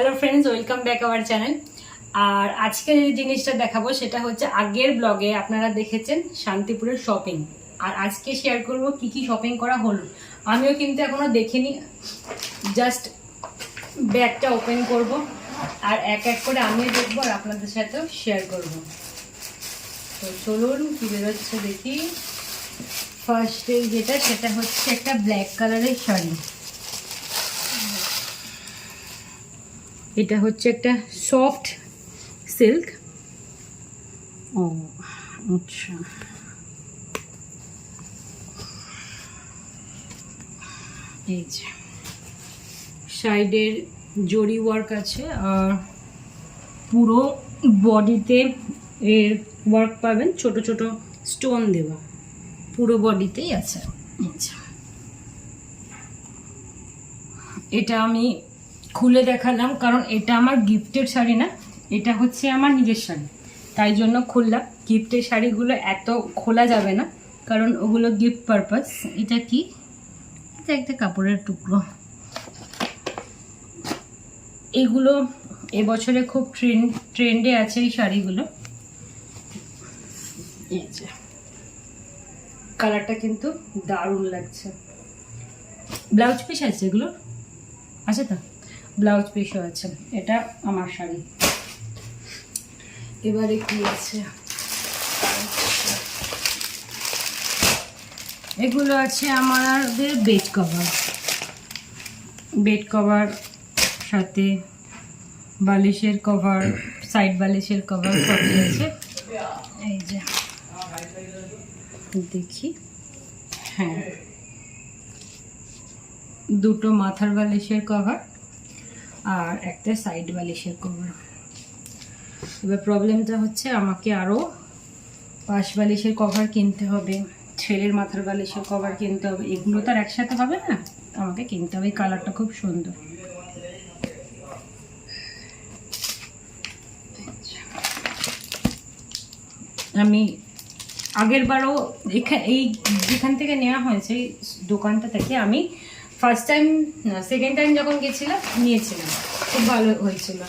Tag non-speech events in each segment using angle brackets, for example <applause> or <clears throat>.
Hello friends welcome back our channel আর আজকে যে জিনিসটা দেখাবো সেটা হচ্ছে আগের ব্লগে আপনারা দেখেছেন শান্তিপুরের শপিং আর আজকে শেয়ার করব কি কি শপিং করা হলো। আমিও কিন্তু এখনও দেখিনি জাস্ট ব্যাগটা ওপেন করব। আর এক এক করে আমিও দেখব আর আপনাদের সাথেও শেয়ার করব। তো চলুন কি বেরোচ্ছে দেখি। ফার্স্টে যেটা, সেটা হচ্ছে একটা ব্ল্যাক কালারের শাড়ি। এটা হচ্ছে একটা সফট সিল্ক। ও আচ্ছা। এই যে সাইডের জরি ওয়ার্ক আছে আর পুরো বডিতে এর ওয়ার্ক পাবেন ছোট ছোট স্টোন দেওয়া। পুরো বডিতেই আছে। আচ্ছা। এটা আমি খুলে দেখালাম, কারণ এটা আমার গিফটের শাড়ি না, এটা হচ্ছে আমার নিজের শাড়ি। তাই জন্য খুললাম। গিফটের শাড়িগুলো এত খোলা যাবে না, কারণ ওগুলো গিফট পারপাস এটা কি? এটা একটা কাপড়ের টুকরো। এগুলো এবছরে খুব ট্রেন্ড ট্রেন্ডে আছে এই শাড়িগুলো। কালারটা কিন্তু দারুণ লাগছে। ব্লাউজ পিস আছে এগুলো? আছে তো? ব্লাউজ পিসও আছে এটা আমার শাড়ি। এবারে কি আছে? এগুলো আছে আমাদের বেড কভার বেড কভার সাথে বালিশের কভার সাইড বালিশের কভার সবই আছে এই যে। দেখি। হ্যাঁ। দুটো মাথার বালিশের কভার আর একটা সাইড বালিশের কভার এবার প্রবলেমটা হচ্ছে আমাকে আরও পাশ বালিশের কভার কিনতে হবে, ছেলের মাথার বালিশের কভার কিনতে হবে, এগুলো তো আর একসাথে হবে না? আমাকে কিনতে হবে কালারটা খুব সুন্দর। আমি আগের বারও এখা- এই যেখান থেকে নেওয়া হয়েছে দোকানটা থেকে আমি ফার্স্ট টাইম না সেকেন্ড টাইম যখন গেছিলাম নিয়েছিলাম। খুব ভালো হয়েছিল।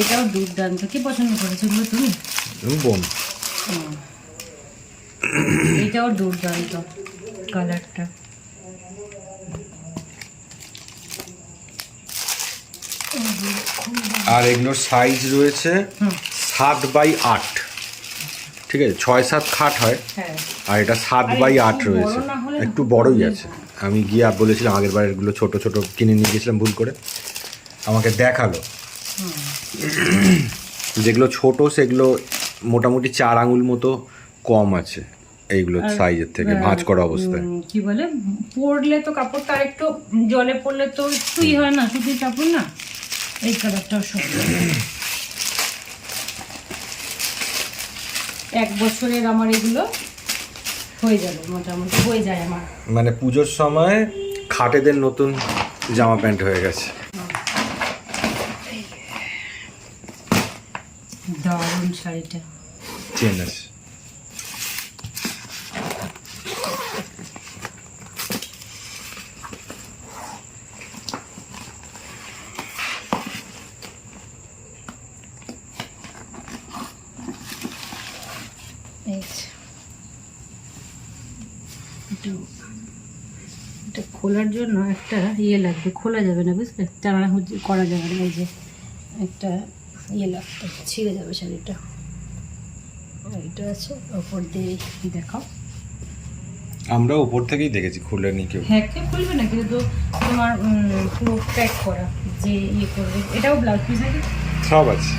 এটাও দুর্দান্ত। কি পছন্দ করেছিল তুমি? এটাও দুর্দান্ত কালারটা। আর এগুলোর সাইজ রয়েছে সাত বাই আট। ঠিক আছে? ছয় সাত খাট হয়। হ্যাঁ। আর এটা সাত বাই আট রয়েছে। একটু বড়ই আছে। আমি গিয়ে বলেছিলাম আগের বারেরগুলো ছোট ছোট কিনে নিয়ে গেছিলাম ভুল করে। আমাকে দেখাল। <coughs> যেগুলো ছোট সেগুলো মোটামুটি চার আঙুল মতো কম আছে এইগুলো সাইজের থেকে ভাঁজ করা অবস্থায়। কি বলে? পরলে তো কাপড়টা একটু জলে পড়লে তো একটু ই হয় না সুতির কাপড় না? এই সুন্দর <coughs> এক বছরের আমার এগুলো হয়ে যাবে মোটামুটি হয়ে যায় আমার। মানে পুজোর সময় খাটেদের নতুন জামা প্যান্ট হয়ে গেছে। দারুণ শাড়িটা। চেন আছে এই যে। একটু- এটা খোলার জন্য একটা ইয়ে লাগবে খোলা যাবে না বুঝলে? টানা হুজি- করা যাবে না এই যে একটা ইয়ে লাগবে ছিঁড়ে যাবে শাড়িটা। এইটা আছে ওপর দিয়ে দেখাও। আমরা উপর থেকেই দেখেছি খুলে নি কেউ। হ্যাঁ কেউ খুলবে না কিন্তু তোমার পুরো প্যাক করা যে ইয়ে করবে। এটাও ব্লাউজ পিস আছে সব আছে।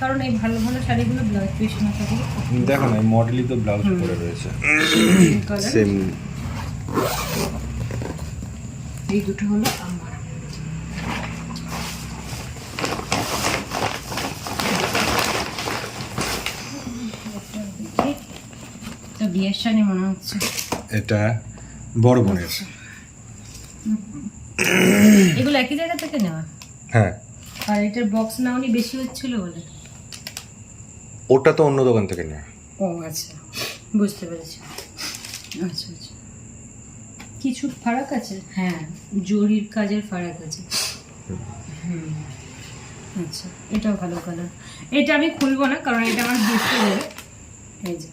কারণ এই ভালো ভালো শাড়িগুলো ব্লাউজ পিস না থাকলে দেখো না এই মডেলই তো ব্লাউজ পরে রয়েছে। সেম এই দুটো হলো আমার। বিয়ের শাড়ি মনে হচ্ছে। এটা বড় বোনের। এগুলো একই জায়গা থেকে নেওয়া? হ্যাঁ। আর এটার বক্স নাওনি বেশি হচ্ছিল বলে? ওটা তো অন্য দোকান থেকে নেওয়া। ও আচ্ছা। বুঝতে পেরেছি। আচ্ছা আচ্ছা। কিছু ফারাক আছে? হ্যাঁ। জরির কাজের ফারাক আছে। হুম। আচ্ছা এটাও ভালো কালার এটা আমি খুলবো না কারণ এটা আমার বুঝতে যাবে এই যে।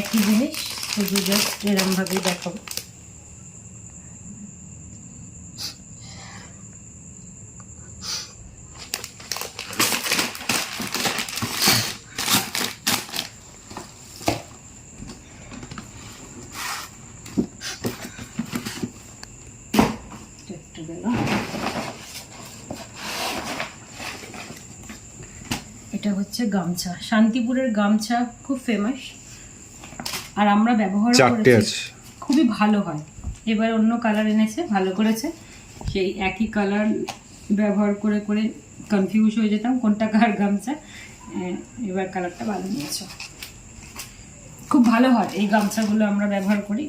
একই জিনিস শুধু জাস্ট এরমভাবে দেখাবো একটু গেল এটা হচ্ছে গামছা। শান্তিপুরের গামছা খুব ফেমাস আর আমরা ব্যবহার আছে। খুবই ভালো হয়। এবার অন্য কালার এনেছে ভালো করেছে। সেই একই কালার ব্যবহার করে করে কনফিউজ হয়ে যেতাম কোনটা কার গামছা। এবার কালারটা ভালো নিয়েছে। খুব ভালো হয়। এই গামছাগুলো আমরা ব্যবহার করি।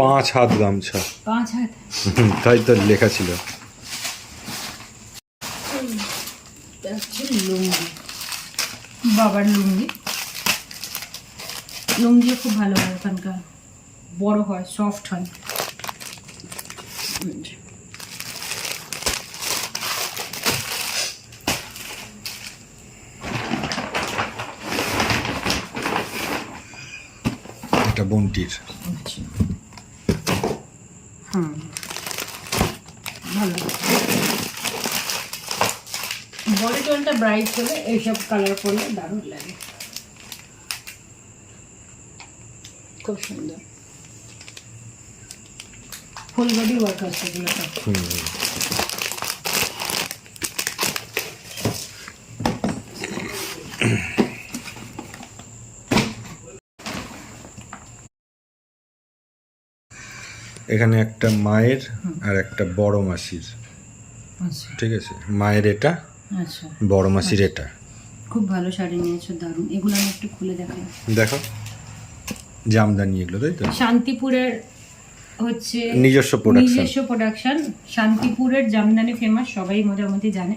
পাঁচ হাত গামছা। পাঁচ হাত? তাই তো লেখা ছিল এটা হচ্ছে লুঙ্গি বাবার লুঙ্গি। লুঙ্গিও খুব ভালো হয় ওখানকার। বড় হয় সফট হয়। এটা বন্টির। আচ্ছা। হুম। ভালো। বডি টোনটা ব্রাইট হলে এইসব কালার করলে দারুণ লাগে। খুব সুন্দর। ফুল বডি ওয়ার্ক আছে এখানে একটা মায়ের আর একটা বড় মাসির। আচ্ছা। ঠিক আছে? মায়ের এটা আচ্ছা। বড় মাসির এটা। খুব ভালো শাড়ি নিয়েছো দারুণ। এগুলো আমি একটু খুলে দেখাই। দেখো। জামদানি এগুলো তাই তো? শান্তিপুরের হচ্ছে নিজস্ব প্রোডাকশন নিজস্ব প্রোডাকশন শান্তিপুরের জামদানি ফেমাস সবাই মোটামুটি জানে।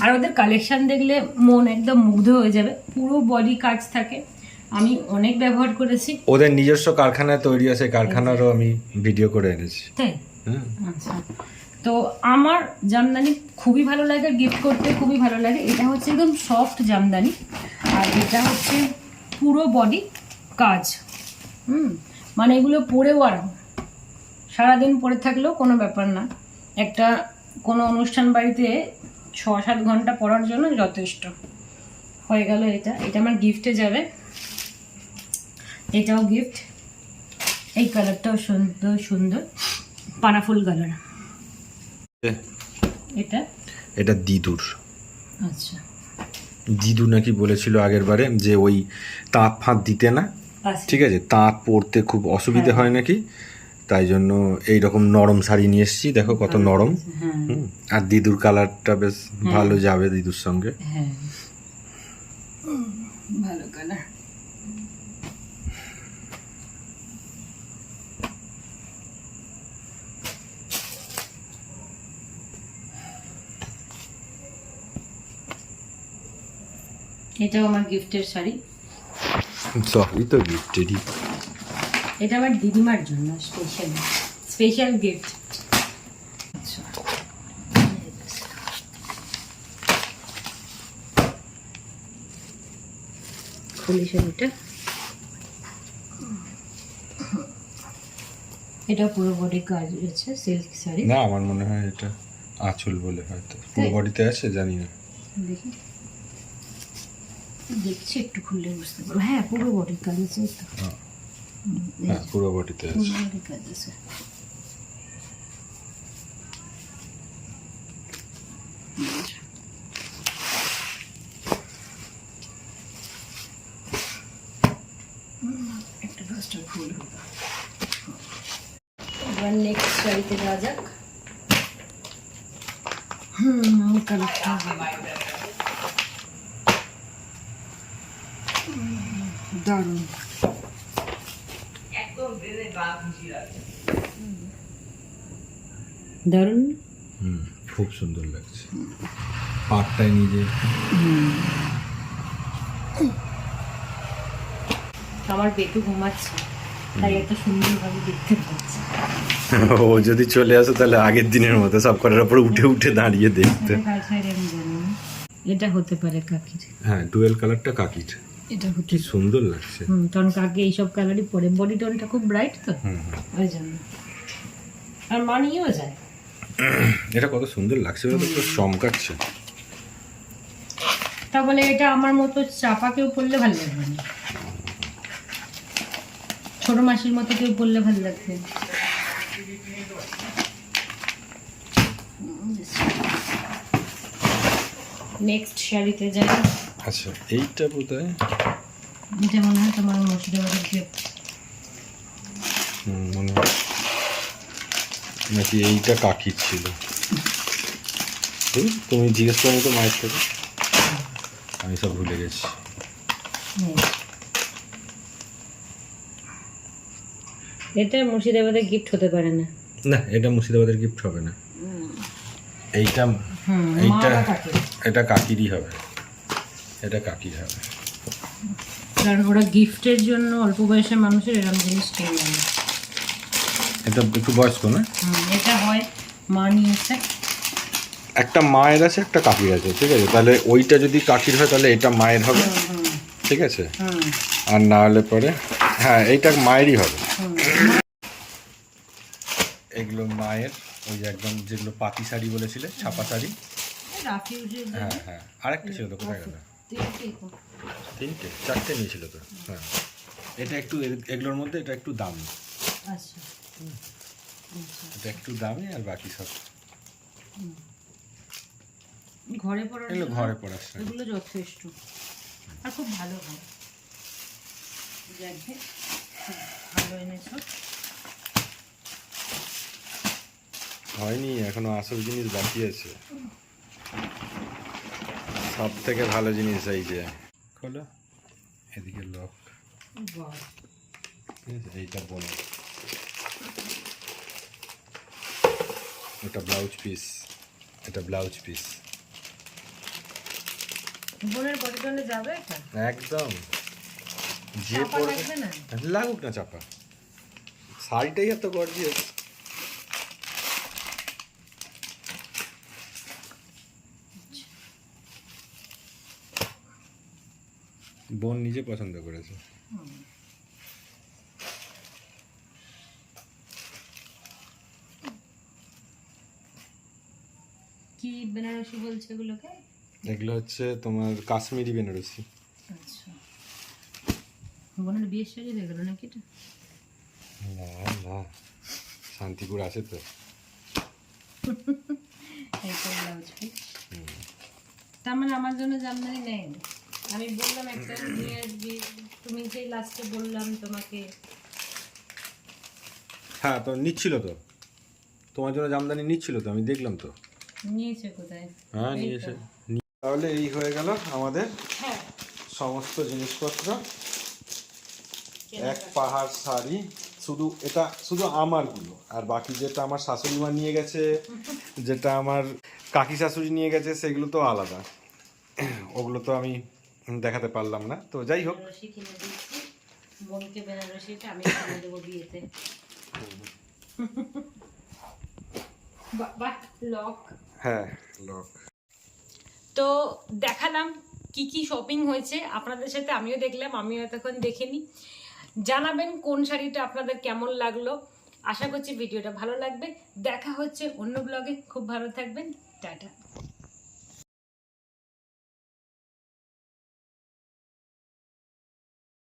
আর ওদের কালেকশন দেখলে মন একদম মুগ্ধ হয়ে যাবে। পুরো বডি কাজ থাকে। আমি অনেক ব্যবহার করেছি। ওদের নিজস্ব কারখানায় তৈরি আছে কারখানারও আমি ভিডিও করে এনেছি। তাই? আচ্ছা। তো আমার জামদানি খুবই ভালো লাগে গিফট করতে খুবই ভালো লাগে। এটা হচ্ছে একদম সফট জামদানি। আর এটা হচ্ছে পুরো বডি কাজ। হুম? মানে এগুলো পরেও আরাম। সারাদিন পরে থাকলেও কোনো ব্যাপার না। একটা কোনো অনুষ্ঠান বাড়িতে ছ সাত ঘণ্টা পরার জন্য যথেষ্ট। হয়ে গেল এটা। এটা আমার গিফটে যাবে। এটাও গিফট এই কালারটাও সুন্দর সুন্দর। পানাফুল কালার এটা? এটা দিদুর। আচ্ছা। দিদু নাকি বলেছিল আগের বারে যে ওই তাঁত ফাঁত দিতে না? আচ্ছা ঠিক আছে তাঁত পরতে খুব অসুবিধে হয়। নাকি? তাই জন্য এই রকম নরম শাড়ি নিয়ে এসেছি দেখো কত নরম। হ্যাঁ। হুম, আর দিদুর কালারটা বেশ ভালো যাবে দিদুর সঙ্গে। হ্যাঁ। ভালো কালার এটাও আমার গিফটের শাড়ি। সবই তো গিফটেরই এটা আমার দিদিমার জন্য স্পেশাল স্পেশাল গিফট খুলি শাড়িটা এটা পুরো বডি কাজ রয়েছে সিল্ক শাড়ি। না আমার মনে হয় এটা আঁচল বলে হয়তো। পুরো বডিতে আছে জানি না। দেখি। দেখছি একটু খুললে বুঝতে পারব। হ্যাঁ পুরো বডি কাজ আছে তো। হ্যাঁ। হ্যাঁ পুরো বডিতে পুরো কাজ আছে। একটা ফার্স্ট ফুল হলো এবার নেক্সট শাড়িতে যাওয়া যাক। হুম কালারটা দারুণ। দারুণ? খুব সুন্দর লাগছে। পাটটায় নিজে। আমার বেটু ঘুমাচ্ছে তাই এত সুন্দরভাবে দেখতে পাচ্ছি। ও যদি চলে আসে তাহলে আগের দিনের মতো সব কটার উপরে উঠে উঠে দাঁড়িয়ে দেখতে। এটা হতে পারে কাকির। হ্যাঁ ডুয়েল কালারটা কাকির। এটা কি সুন্দর লাগছে। হুম কারণ কাকি এইসব কালারই পরে। বডি টোনটা খুব ব্রাইট তো। ওই জন্য। আর মানিয়েও যায়। এটা কত সুন্দর লাগছে তো পুরো চমকাচ্ছে। তা বলে এটা আমার মতো চাপা কেউ পরলে ভালো লাগবে না। ছোট মাসির মতো কেউ পরলে ভালো লাগবে। নেক্সট শাড়িতে যাই। আচ্ছা এইটা বোধ হয় এটা মনে হয় তোমার মুর্শিদাবাদের গিফট মনে নাকি এইটা কাকির ছিল? তুমি জিজ্ঞেস করো তো মায়ের থেকে। আমি সব ভুলে গেছি। এটা মুর্শিদাবাদের গিফট হতে পারে না। না এটা মুর্শিদাবাদের গিফট হবে না। এইটা এইটা। এটা কাকিরই হবে। এটা কাকির হবে কারণ ওরা গিফটের জন্য অল্প বয়সের মানুষের এরকম জিনিস কিনে আনে এটা একটু বয়স্ক না? এটা হয় মা নিয়েছে। একটা মায়ের আছে একটা কাকির আছে ঠিক আছে? তাহলে ওইটা যদি কাকির হয় তাহলে এটা মায়ের হবে ঠিক আছে? আর না হলে পরে হ্যাঁ এইটা মায়েরই হবে। এগুলো মায়ের ওই যে একদম যেগুলো পাতি শাড়ি বলেছিলে ছাপা শাড়ি। হ্যাঁ হ্যাঁ। আরেকটা ছিল কোথায় গেল? তিনটে চারটে নিয়েছিল তো হ্যাঁ। এটা একটু এগুলোর মধ্যে এটা একটু দামি। আচ্ছা। এটা একটু দামি আর বাকি সব। ঘরে এগুলো ঘরে এগুলো যথেষ্ট। আর খুব ভালো হয়। যাকে ভালো এনেছো। হয়নি এখনও আসল জিনিস বাকি আছে। সব থেকে ভালো জিনিস এই যে। খোলো। এদিকে লক এইটা বোনো এটা ব্লাউজ পিস এটা ব্লাউজ পিস বোনের বডি যাবে একদম। যে লাগুক না চাপা। শাড়িটাই এত গর্জিয়াস বোন নিজে পছন্দ করেছে। কি বেনারসি বলছে এগুলোকে? এগুলো হচ্ছে তোমার কাশ্মীরি বেনারসি। আচ্ছা। বোনের বিয়ের শাড়ি হয়ে গেল নাকি এটা? না না। শান্তিপুর আছে তো। <laughs> তার মানে আমার জন্য জামদানি নেই আমি বললাম একটা নিয়ে আসবি তুমি যেই লাস্টে বললাম তোমাকে। হ্যাঁ তো নিচ্ছিল তো। তোমার জন্য জামদানি নিচ্ছিল তো আমি দেখলাম তো। নিয়েছে কোথায়? হ্যাঁ নিয়েছে। তাহলে এই হয়ে গেল আমাদের হ্যাঁ। সমস্ত জিনিসপত্র। এক পাহাড় শাড়ি শুধু এটা শুধু আমারগুলো। আর বাকি যেটা আমার শাশুড়ি মা নিয়ে গেছে <laughs> যেটা আমার কাকি শাশুড়ি নিয়ে গেছে সেগুলো তো আলাদা। <clears throat> ওগুলো তো আমি দেখাতে পারলাম না। তো যাই হোক। হ্যাঁ লক। তো দেখালাম কি কি শপিং হয়েছে। আপনাদের সাথে আমিও দেখলাম আমিও এতক্ষণ দেখিনি। জানাবেন কোন শাড়িটা আপনাদের কেমন লাগল। আশা করছি ভিডিওটা ভালো লাগবে। দেখা হচ্ছে অন্য ব্লগে খুব ভালো থাকবেন। টাটা।